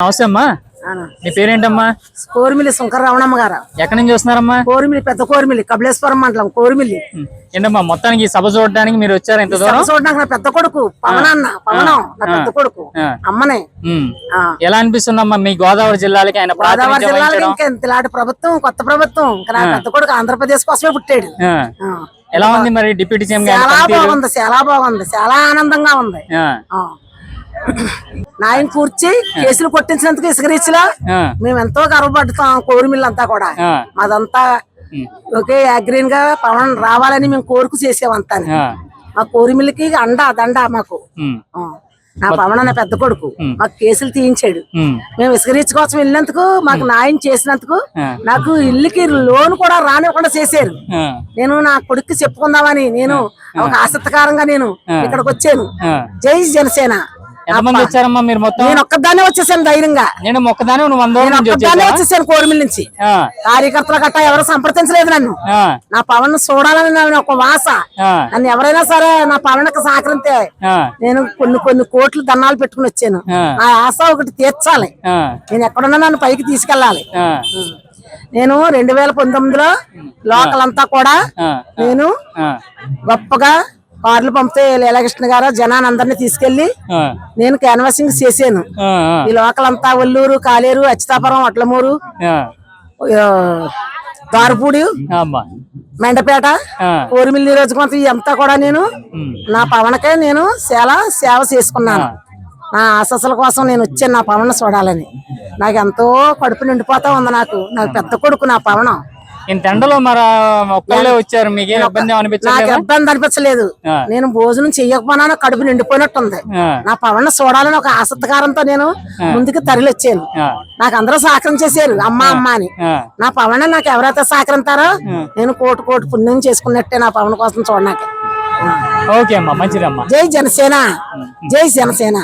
నమస్తే అమ్మా. మీ పేరేంటమ్మా? కోరిమిల్లి శంకర రమణమ్మ గారు. ఎక్కడి నుంచి వస్తున్నారమ్మా? కోరిమిల్లి పెద్ద కోరిమిల్లి కపిలేశ్వరం మండలం కోరిమిల్లి. ఏంటమ్మా మొత్తానికి సభ చూడడానికి మీరు వచ్చారు ఇంత దూరం? చూడడానికి నా పెద్ద కొడుకు పవనన్న పవనం నా పెద్ద కొడుకు. అమ్మనే. ఎలా అనిపిస్తుందమ్మా మీ గోదావరి జిల్లాలకి ఆయన గోదావరి ప్రాతినిధ్యం జిల్లాలో వహించడం? ఇంకా ఇలాంటి ప్రభుత్వం కొత్త ప్రభుత్వం ఇంకా నా పెద్ద కొడుకు ఆంధ్రప్రదేశ్ కోసమే పుట్టాడు. ఎలా ఉంది మరి డిప్యూటీ సీఎం చాలా? బాగుంది చాలా బాగుంది చాలా ఆనందంగా ఉంది. నాయన కూర్చి కేసులు కొట్టించినందుకు ఇసుకరీచ్లా ఆ. మేము ఎంతో గర్వపడతాం కోరిమిల్లు అంతా కూడా. మాదంతా. ఒకే అగ్రీన్గా పవన్ రావాలని మేము కోరుకు చేసామంతా ఆ. మా కోరిమిల్లికి అండ దండ మాకు. నా పవన్ అన్న పెద్ద కొడుకు మాకు కేసులు తీయించాడు. మేము ఇసుక రీచ్ కోసం వెళ్ళినందుకు మాకు న్యాయం చేసినందుకు. నాకు ఇల్లుకి లోన్ కూడా రానివ్వకుండా చేశారు. నేను నా కొడుక్కి చెప్పుకుందామని నేను ఒక ఆసక్తికరంగా నేను ఇక్కడికి వచ్చాను. జై జనసేన ఎంతమంది వచ్చారమ్మా మీరు మొత్తం? నేను ఒక్కదాన్నే వచ్చేసాను ధైర్యంగా. నేను మొక్కదాని నువ్వు వంద వచ్చేసాను కోరిమిల్ నుంచి. కార్యకర్తల గట్టా ఎవరు సంప్రదించలేదు నన్ను. నా పవన్ చూడాలని నా ఒక వాస. నన్ను ఎవరైనా సరే నా పవన్కి సహకరితే నేను కొన్ని కొన్ని కోట్లు దన్నాలు పెట్టుకుని వచ్చాను. ఆ. ఆశ ఒకటి తీర్చాలి. నేను ఎక్కడున్నా నన్ను పైకి తీసుకెళ్ళాలి. నేను రెండు వేల పంతొమ్మిదిలో లోకల్ అంతా కూడా నేను గొప్పగా కార్లు పంపితే లీలాకృష్ణ గారు జనాన్ని అందరినీ తీసుకెళ్ళి నేను క్యాన్వాసింగ్ చేశాను. ఈ లోకల్ అంతా ఒల్లూరు కాలేరు అచ్చితాపురం అట్లమూరు దారుపూడి అమ్మా. మెండపేట ఆ. కోరిమిల్లి నియోజకవర్గం ఇదంతా కూడా నేను నా పవన్కే నేను చాలా సేవ చేసుకున్నాను. నా ఆశస్సుల కోసం నేను వచ్చాను నా పవన్ చూడాలని. నాకు ఎంతో కడుపు నిండిపోతా ఉంది నాకు. నాకు పెద్ద కొడుకు నా పవనం. ఇంత ఎండలో మరి ఒక్కళ్ళే వచ్చారు మీకేం ఇబ్బంది అనిపించలేదు? ఇబ్బంది అనిపించలేదు. నేను భోజనం చెయ్యకపోయినా కడుపు నిండిపోయినట్టుంది. నా పవన్ చూడాలని ఒక ఆసక్తికారంతో నేను ముందుకు తరలి వచ్చాను నాకు అందరూ సహకరించేశారు అమ్మ అమ్మ అని. నా పవన్ నాకు ఎవరైతే సహకరించారో నేను కోటి కోటి పుణ్యం చేసుకున్నట్టే నా పవన్ కోసం చూడడానికి. ఓకే అమ్మా మంచిదమ్మా. జై జనసేన జై జనసేన.